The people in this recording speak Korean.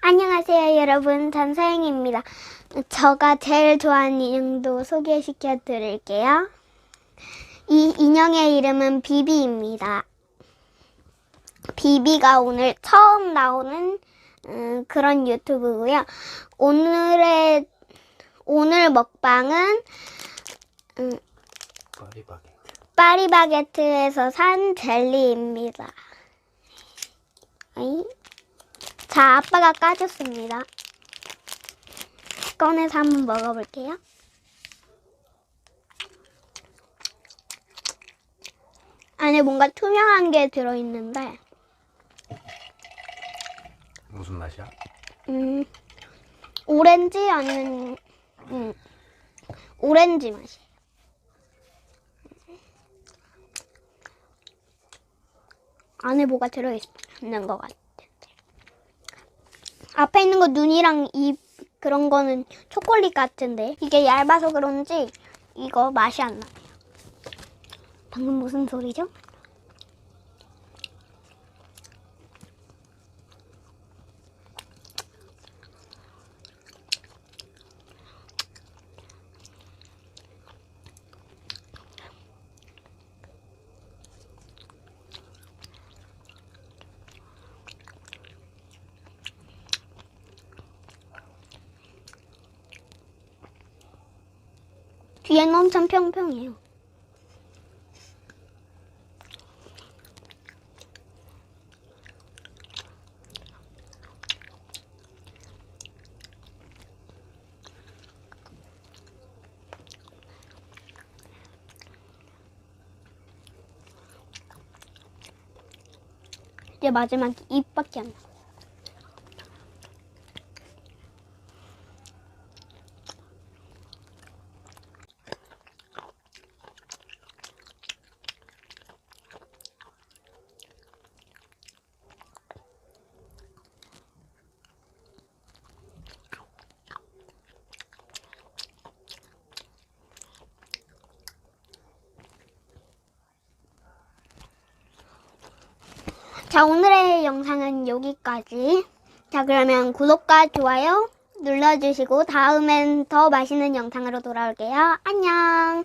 안녕하세요, 여러분. 전서영입니다. 저가 제일 좋아하는 인형도 소개시켜 드릴게요. 이 인형의 이름은 비비입니다. 비비가 오늘 처음 나오는 음, 그런 유튜브고요. 오늘의 오늘 먹방은 음, 파리바게트. 파리바게트에서 산 젤리입니다. 어이? 자, 아빠가 까줬습니다. 꺼내서 한번 먹어볼게요. 안에 뭔가 투명한 게 들어있는데, 무슨 맛이야? 음, 오렌지 아니면, 음, 오렌지 맛이. 안에 뭐가 들어있는 것 같은데. 앞에 있는 거 눈이랑 입 그런 거는 초콜릿 같은데 이게 얇아서 그런지 이거 맛이 안 나요. 방금 무슨 소리죠? 뒤에는 엄청 평평해요. 이제 마지막 입밖에 안 나. 자, 오늘의 영상은 여기까지. 자, 그러면 구독과 좋아요 눌러주시고 다음엔 더 맛있는 영상으로 돌아올게요. 안녕.